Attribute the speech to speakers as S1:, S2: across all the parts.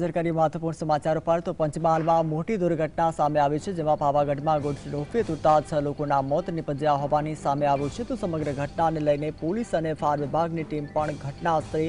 S1: નજર કરી મહત્વપૂર્ણ સમાચારો પર તો પંચમહાલમાં મોટી દુર્ઘટના સામે આવી છે, જેમાં પાવાગઢમાં ગુડ્સ રોપવે તૂટતા છ લોકોના મોત નિપજ્યા હોવાની સામે આવ્યું છે. તો સમગ્ર ઘટનાને લઈને પોલીસ અને ફાયર વિભાગની ટીમ પણ ઘટના સ્થળે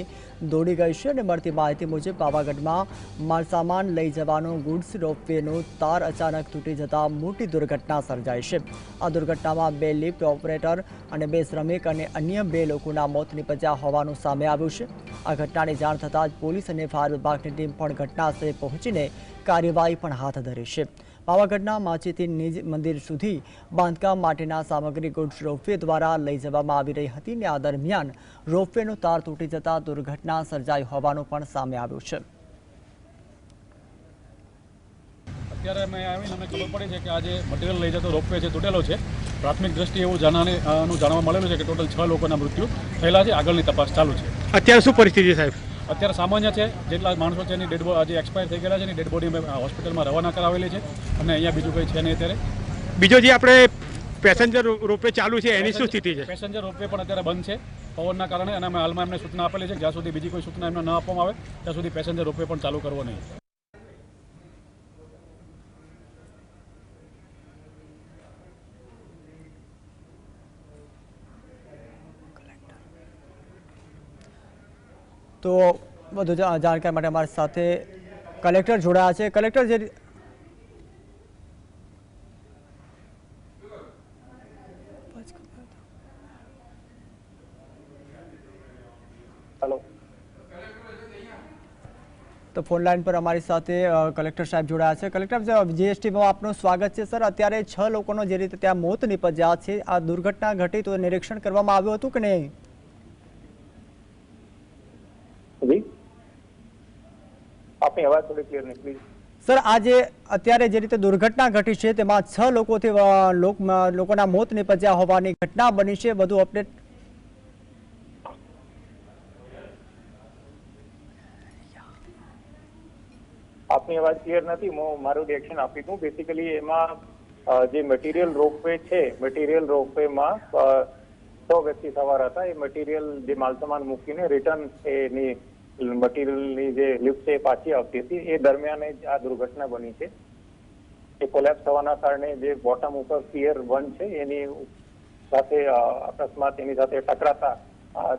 S1: દોડી ગઈ છે અને મળતી માહિતી મુજબ પાવાગઢમાં માલસામાન લઈ જવાનો ગુડ્સ રોપવેનો તાર અચાનક તૂટી જતા મોટી દુર્ઘટના સર્જાઈ છે. આ દુર્ઘટનામાં બે લિફ્ટ ઓપરેટર અને બે શ્રમિક અને અન્ય બે લોકોના મોત નિપજ્યા હોવાનું સામે આવ્યું છે. આ ઘટનાની જાણ થતાં જ પોલીસ અને ફાયર વિભાગની ટીમ પણ ઘટના સ્થળે પહોંચીને કાર્યવાહી પણ હાથ ધરી છે. પાવાગઢના માચીથી નિજ મંદિર સુધી બાંધકામ માટેના સામગ્રી ગુડ્સ રોપવે દ્વારા લઈ જવામાં આવી રહી હતી ને આ દરમિયાન રોપવેનો તાર તૂટી જતા દુર્ઘટના સર્જાઈ હોવાનું પણ સામે આવ્યું છે.
S2: અત્યારે મેં આવીને અમને ખબર પડી છે કે આજે મટીરિયલ લઈ જતો રોપવે છે તૂટેલો છે પ્રાથમિક દ્રષ્ટિએ એવું જાણવાને જાણવા મળેલું છે કે ટોટલ છ લોકોના મૃત્યુ થયેલા છે. આગળની તપાસ ચાલુ છે.
S3: અત્યારે શું પરિસ્થિતિ સાહેબ?
S2: અત્યારે સામાન્ય છે જેટલા માણસો છે એની ડેડ આજે એક્સપાયર થઈ ગયેલા છે એની ડેડ બોડી અમે હોસ્પિટલમાં રવાના કરાવેલી છે. અને અહીંયા બીજું કંઈ છે નહીં અત્યારે.
S3: બીજો જે આપણે પેસેન્જર રોપવે ચાલુ છે એની શું સ્થિતિ છે?
S2: પેસેન્જર રોપવે પણ અત્યારે બંધ છે પવનના કારણે અને અમે હાલમાં એમને સૂચના આપેલી છે જ્યાં સુધી બીજી કોઈ સૂચના એમને ન આપવામાં આવે ત્યાં સુધી પેસેન્જર રોપવે પણ ચાલુ કરવો નહીં.
S1: તો વધુ જાણકારી માટે અમારી સાથે કલેક્ટર જોડાયા છે. કલેક્ટર જે તો ફોન લાઈન પર અમારી સાથે કલેક્ટર સાહેબ જોડાયા છે. કલેક્ટર જીએસટીમાં આપનું સ્વાગત છે સર. અત્યારે છ લોકોનો જે રીતે ત્યાં મોત નિપજ્યા છે આ દુર્ઘટના ઘટી તો નિરીક્ષણ કરવામાં આવ્યું હતું કે નહીં
S4: જી આપની અવાજ થોડી ક્લિયર નહીં પ્લીઝ
S1: સર આજે અત્યારે જે રીતે દુર્ઘટના ઘટી છે તેમાં છ લોકોથી લોકોના મોત નિપજ્યા હોવાની ઘટના બની છે. વધુ અપડેટ?
S4: આપની અવાજ ક્લિયર નથી. હું મારું રિએક્શન આપી દઉં. બેસિકલી એમાં જે મટીરિયલ રોપવે છે મટીરિયલ રોપવેમાં સો વ્યક્તિ સવાર હતા. એ મટીરિયલ જે માલસામાન મૂકીને રિટર્ન એની મટીરિયલની જે લિફ્ટ છે એ પાછી આવતી હતી. એ દરમિયાન જ આ દુર્ઘટના બની છે. એ કોલેપ્સ થવાના કારણે જે બોટમ ઉપર પિયર વન છે, એની સાથે અકસ્માત એની સાથે ટકરાતા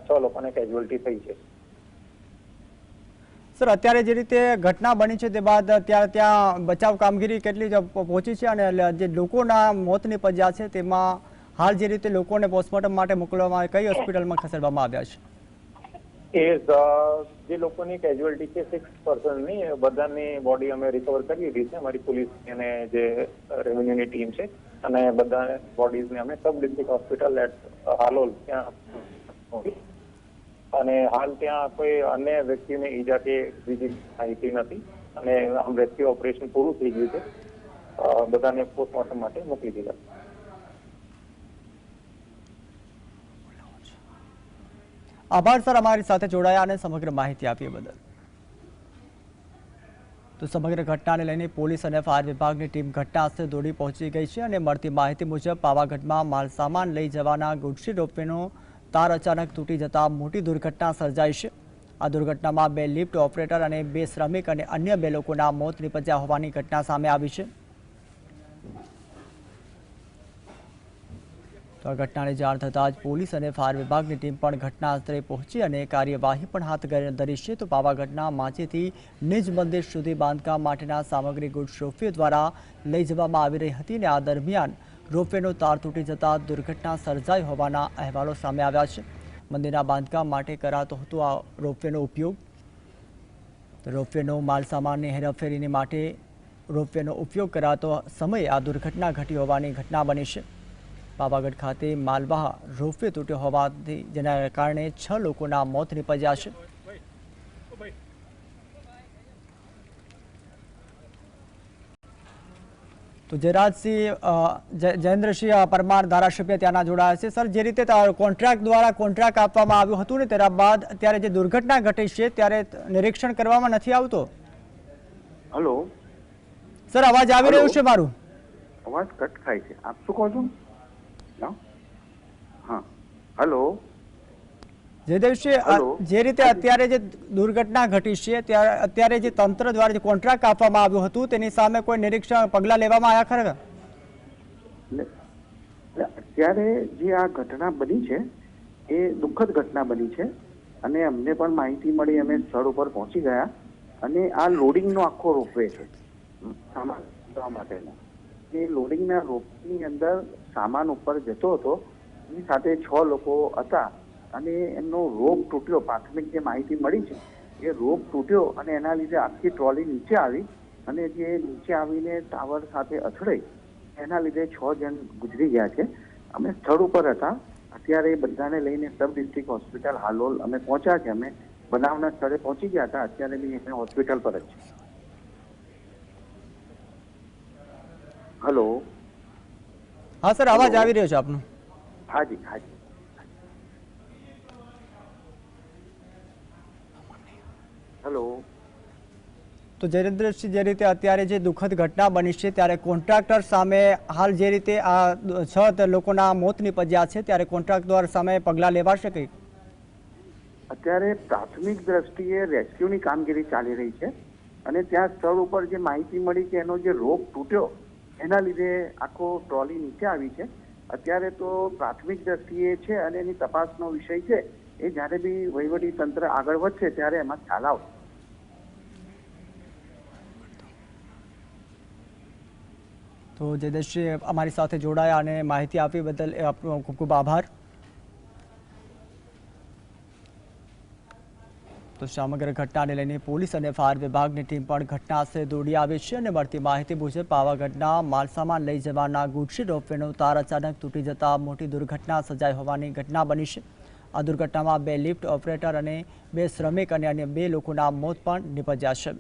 S4: છ લોકોને કેઝ્યુઅલ્ટી થઈ છે.
S1: સર, અત્યારે જે રીતે ઘટના બની છે તે બાદ અત્યારે ત્યાં બચાવ કામગીરી કેટલી પહોંચી છે અને જે લોકોના મોત નિપજ્યા છે તેમાં હાલ જે રીતે લોકોને પોસ્ટમોર્ટમ માટે મોકલવામાં, કઈ હોસ્પિટલમાં ખસેડવામાં આવ્યા છે?
S4: એ જે લોકોની કેઝ્યુઅલ્ટી છે સિક્સ પર્સનની બધાની બોડી અમે રિકવર કરી દીધી છે. અમારી પોલીસ અને જે રેવન્યુની ટીમ છે, અને બધા બોડીઝને અમે sub district hospital at Halol ત્યાં અને હાલ ત્યાં કોઈ અન્ય વ્યક્તિને ઈજા કે બીજી માહિતી નથી. અને આમ રેસ્ક્યુ ઓપરેશન પૂરું થઈ ગયું છે. બધાને પોસ્ટમોર્ટમ માટે મોકલી દીધા
S1: આભાર, સર, અમારી સાથે જોડાયા અને સમગ્ર માહિતી આપી બદલ. તો સમગ્ર ઘટનાને લઈને પોલીસ અને ફાયર વિભાગની ટીમ ઘટના સ્થળે દોડી પહોંચી ગઈ છે અને મળતી માહિતી મુજબ પાવાગઢમાં માલસામાન લઈ જવાના ગુડસી રોપવેનો તાર અચાનક તૂટી જતા મોટી દુર્ઘટના સર્જાઈ છે. આ દુર્ઘટનામાં બે લિફ્ટ ઓપરેટર અને બે શ્રમિક અને અન્ય બે લોકોના મોત નિપજ્યા હોવાની ઘટના સામે આવી છે. તો આ ઘટનાની જાણ થતાં જ પોલીસ અને ફાયર વિભાગની ટીમ પણ ઘટના સ્થળે પહોંચી અને કાર્યવાહી પણ હાથ ધરી છે. તો પાવાગઢના માચીથી નિજ મંદિર સુધી બાંધકામ માટેના સામગ્રી ગુડ રોપવે દ્વારા લઈ જવામાં આવી રહી હતી અને આ દરમિયાન રોપવેનો તાર તૂટી જતા દુર્ઘટના સર્જાઈ હોવાના અહેવાલો સામે આવ્યા છે. મંદિરના બાંધકામ માટે કરાતો હતો આ રોપવેનો ઉપયોગ. રોપવેનો માલસામાનની હેરાફેરીને માટે રોપવેનો ઉપયોગ કરાતો સમયે આ દુર્ઘટના ઘટી હોવાની ઘટના બની છે. પાવાગઢ ખાતે માલવાહ રોપવે તૂટ્યો હોવાથી જેના કારણે છ લોકોના મોત નિપજ્યા છે. તો જયરાજસિંહ જયેન્દ્રસિંહ પરમાર ધારાસભ્ય ત્યાંના જોડાયા છે. સર જે રીતે કોન્ટ્રાક્ટ દ્વારા કોન્ટ્રાક્ટ આપવામાં આવ્યું હતું ને તેના બાદ અત્યારે જે દુર્ઘટના ઘટી છે ત્યારે નિરીક્ષણ કરવામાં નથી આવતો?
S5: હલો.
S1: સર અવાજ આવી રહ્યો છે મારું?
S5: અવાજ કટ થાય છે. આપ શું કહો છો? હા. હલો
S1: જયદેવસિંહ જે રીતે અત્યારે જે દુર્ઘટના ઘટી છે ત્યારે અત્યારે જે તંત્ર દ્વારા જે કોન્ટ્રાક્ટ આપવામાં આવ્યું હતું તેની સામે કોઈ નિરીક્ષણ પગલાં લેવામાં આવ્યા ખરા?
S5: અત્યારે જે આ ઘટના બની છે એ દુઃખદ ઘટના બની છે અને અમને પણ માહિતી મળી અમે સ્થળ ઉપર પહોંચી ગયા અને આ લોડિંગનો આખો રોપવે છે. સામાન જવા એ લોડિંગના રોપની અંદર સામાન ઉપર જતો હતો, એની સાથે છ લોકો હતા અને એમનો રોપ તૂટ્યો. પ્રાથમિક જે માહિતી મળી છે, એ રોપ તૂટ્યો અને એના લીધે આખી ટ્રોલી નીચે આવી અને જે નીચે આવીને ટાવર સાથે અથડાઈ, એના લીધે છ જણ ગુજરી ગયા છે. અમે સ્થળ ઉપર હતા. અત્યારે બધાને લઈને સબ ડિસ્ટ્રિક્ટ હોસ્પિટલ હાલોલ અમે પહોંચ્યા છે. અમે બનાવના સ્થળે પહોંચી ગયા હતા. અત્યારે બી અમે હોસ્પિટલ પર જ છે હલો.
S1: હા સર અવાજ આવી રહ્યો છે આપનો.
S5: હાજી હાજી હલો.
S1: તો જયેન્દ્રસિંહ જે રીતે અત્યારે જે દુઃખદ ઘટના બની છે ત્યારે કોન્ટ્રાક્ટર સામે હાલ જે રીતે આ છ લોકોના મોત નિપજ્યા છે ત્યારે કોન્ટ્રાક્ટર સામે પગલાં લેવાશે કે
S5: અત્યારે પ્રાથમિક દ્રષ્ટિએ રેસ્ક્યુની કામગીરી ચાલી રહી છે અને ત્યાં સ્થળ ઉપર જે માહિતી મળી કે એનો જે રોપ તૂટ્યો એના લીધે આખો ટ્રોલી નીચે આવી છે. અત્યારે તો પ્રાથમિક દ્રષ્ટિએ છે અને એની તપાસનો વિષય છે. એ જ્યારે બી વહીવટી તંત્ર આગળ વધશે ત્યારે એમાં ખ્યાલ આવશે.
S1: તો જયદેશજી, અમારી સાથે જોડાયા અને માહિતી આપી બદલ આપનો ખૂબ ખૂબ આભાર. તો સમગ્ર ઘટનાને લઈને પોલીસ અને ફાયર વિભાગની ટીમ પણ ઘટના સ્થળે દોડી આવી છે અને મળતી માહિતી મુજબ પાવાગઢના માલસામાન લઈ જવાના ગુડશી રોપવેનો તાર અચાનક તૂટી જતા મોટી દુર્ઘટના સર્જાઈ હોવાની ઘટના બની છે. આ દુર્ઘટનામાં બે લિફ્ટ ઓપરેટર અને બે શ્રમિક અને અન્ય બે લોકોના મોત પણ નિપજ્યા છે.